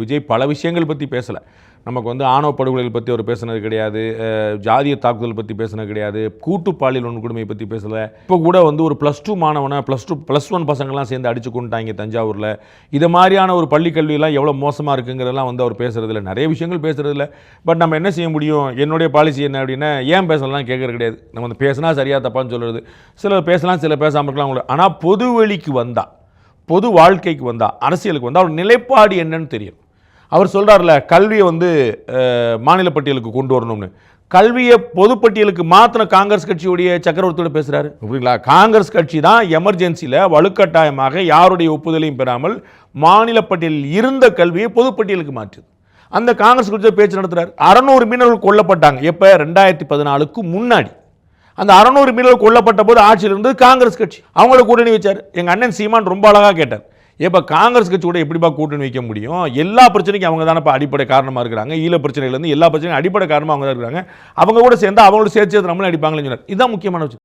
விஜய் பல விஷயங்கள் பற்றி பேசலை. நமக்கு வந்து ஆணவ படுகொலைகள் பற்றி அவர் பேசுனது கிடையாது. ஜாதிய தாக்குதல் பற்றி பேசுனது கிடையாது. கூட்டு பாலியல் வன்கொடுமை பற்றி பேசலை. இப்போ கூட வந்து ஒரு ப்ளஸ் டூ மாணவனை ப்ளஸ் டூ ப்ளஸ் ஒன் பசங்கள்லாம் சேர்ந்து அடிச்சு கொண்டாங்க தஞ்சாவூரில். இது மாதிரியான ஒரு பள்ளிக்கல்வியெல்லாம் எவ்வளோ மோசமாக இருக்குங்கிறதெல்லாம் வந்து அவர் பேசுகிறதில்ல நிறைய விஷயங்கள் பேசுறதில்ல. பட் நம்ம என்ன செய்ய முடியும்? என்னுடைய பாலிசி என்ன அப்படின்னா ஏன் பேசலாம் கேட்கறது கிடையாது. நம்ம வந்து பேசினா சரியாக தப்பான்னு சொல்கிறது சிலர் பேசலாம் சில பேசாமல் இருக்கலாம். அவங்களுக்கு ஆனால் பொது வெளிக்கு வந்தால் பொது வாழ்க்கைக்கு வந்தால் அரசியலுக்கு வந்தால் அவர் நிலைப்பாடு என்னன்னு தெரியும். அவர் சொல்றாருல கல்வியை வந்து மாநில பட்டியலுக்கு கொண்டு வரணும்னு. கல்வியை பொதுப்பட்டியலுக்கு மாத்தின காங்கிரஸ் கட்சியுடைய சக்கரவர்த்தியோட பேசுறாரு. புரியுங்களா காங்கிரஸ் கட்சி தான் எமர்ஜென்சியில் வலுக்கட்டாயமாக யாருடைய ஒப்புதலையும் பெறாமல் மாநில பட்டியலில் இருந்த கல்வியை பொதுப்பட்டியலுக்கு மாற்றுது. அந்த காங்கிரஸ் கட்சி பேச்சு நடத்துறாரு. அறநூறு மீனவர்கள் கொல்லப்பட்டாங்க. எப்போ? ரெண்டாயிரத்தி பதினாலுக்கு முன்னாடி. அந்த அறநூறு மீனவர்கள் கொல்லப்பட்ட போது ஆட்சியில் இருந்தது காங்கிரஸ் கட்சி. அவங்கள கூட்டணி வச்சார். எங்க அண்ணன் சீமான் ரொம்ப அழகா கேட்டார். இப்போ காங்கிரஸ் கட்சி கூட எப்படிப்பா கூட்டணி வைக்க முடியும்? எல்லா பிரச்சனைக்கும் அவங்க தானே அடிப்படை காரணமாக இருக்கிறாங்க. ஈழ பிரச்சனையிலேருந்து எல்லா பிரச்சனையும் அடிப்படை காரணமாக அவங்க தான் இருக்கிறாங்க. அவங்க கூட சேர்ந்து அவங்களோட சேர்த்து சேர்த்து நம்மளும் அடிப்பாங்களேன்னு சொன்னார். இதுதான் முக்கியமான விஷயம்.